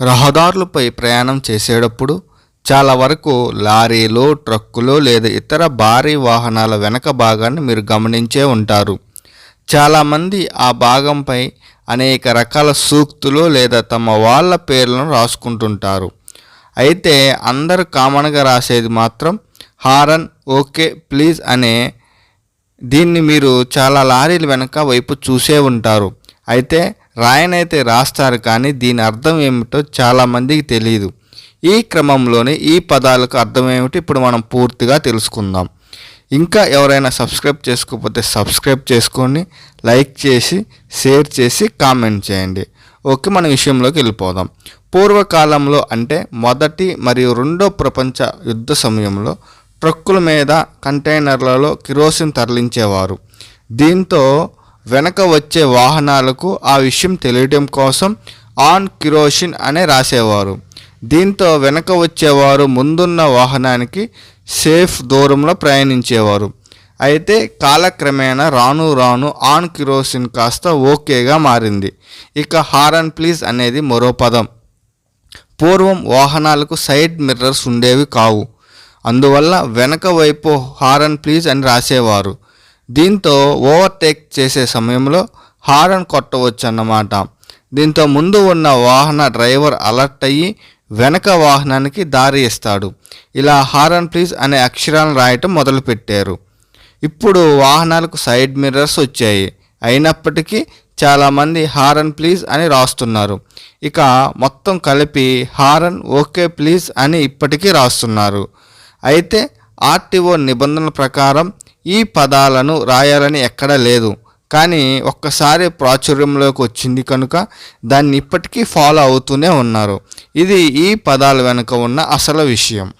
రహదారులపై ప్రయాణం చేసేటప్పుడు చాలా వరకు లారీలు ట్రక్కులు లేదా ఇతర భారీ వాహనాల వెనక భాగాన్ని మీరు గమనించే ఉంటారు. చాలామంది ఆ భాగంపై అనేక రకాల సూక్తులు లేదా తమ వాళ్ళ పేర్లను రాసుకుంటుంటారు. అయితే అందరూ కామన్గా రాసేది మాత్రం హారన్ ఓకే ప్లీజ్ అనే దీన్ని మీరు చాలా లారీల వెనక వైపు చూసే ఉంటారు. అయితే రాయనైతే రాస్తారు కానీ దీని అర్థం ఏమిటో చాలామందికి తెలియదు ఈ క్రమంలోనే ఈ పదాలకు అర్థం ఏమిటి ఇప్పుడు మనం పూర్తిగా తెలుసుకుందాం. ఇంకా ఎవరైనా సబ్స్క్రైబ్ చేసుకోకపోతే సబ్స్క్రైబ్ చేసుకొని లైక్ చేసి షేర్ చేసి కామెంట్ చేయండి. ఓకే మన విషయంలోకి వెళ్ళిపోదాం. పూర్వకాలంలో అంటే మొదటి మరియు రెండో ప్రపంచ యుద్ధ సమయంలో ట్రక్కుల మీద కంటైనర్లలో కిరోసిన్ తరలించేవారు. దీంతో వెనక వచ్చే వాహనాలకు ఆ విషయం తెలియటం కోసం ఆన్ కిరోషిన్ అనే రాసేవారు. దీంతో వెనక వచ్చేవారు ముందున్న వాహనానికి సేఫ్ దూరంలో ప్రయాణించేవారు. అయితే కాలక్రమేణా రాను రాను ఆన్ కిరోసిన్ కాస్త ఓకేగా మారింది. ఇక హారన్ ప్లీజ్ అనేది మరో పదం. పూర్వం వాహనాలకు సైడ్ మిర్రర్స్ ఉండేవి కావు. అందువల్ల వెనక వైపు హారన్ ప్లీజ్ అని రాసేవారు. దీంతో ఓవర్టేక్ చేసే సమయంలో హారన్ కొట్టవచ్చు అన్నమాట దీంతో ముందు ఉన్న వాహన డ్రైవర్ అలర్ట్ అయ్యి వెనక వాహనానికి దారి ఇస్తాడు. ఇలా హారన్ ప్లీజ్ అనే అక్షరాలను రాయటం మొదలుపెట్టారు. ఇప్పుడు వాహనాలకు సైడ్ మిర్రర్స్ వచ్చాయి. అయినప్పటికీ చాలామంది హారన్ ప్లీజ్ అని రాస్తున్నారు. ఇక మొత్తం కలిపి హారన్ ఓకే ప్లీజ్ అని ఇప్పటికీ రాస్తున్నారు. అయితే ఆర్టీఓ నిబంధనల ప్రకారం ఈ పదాలను రాయాలని ఎక్కడా లేదు. కానీ ఒక్కసారి ప్రాచుర్యంలోకి వచ్చింది కనుక దాన్ని ఇప్పటికీ ఫాలో అవుతూనే ఉన్నారు. ఇది ఈ పదాల వెనుక ఉన్న అసలు విషయం.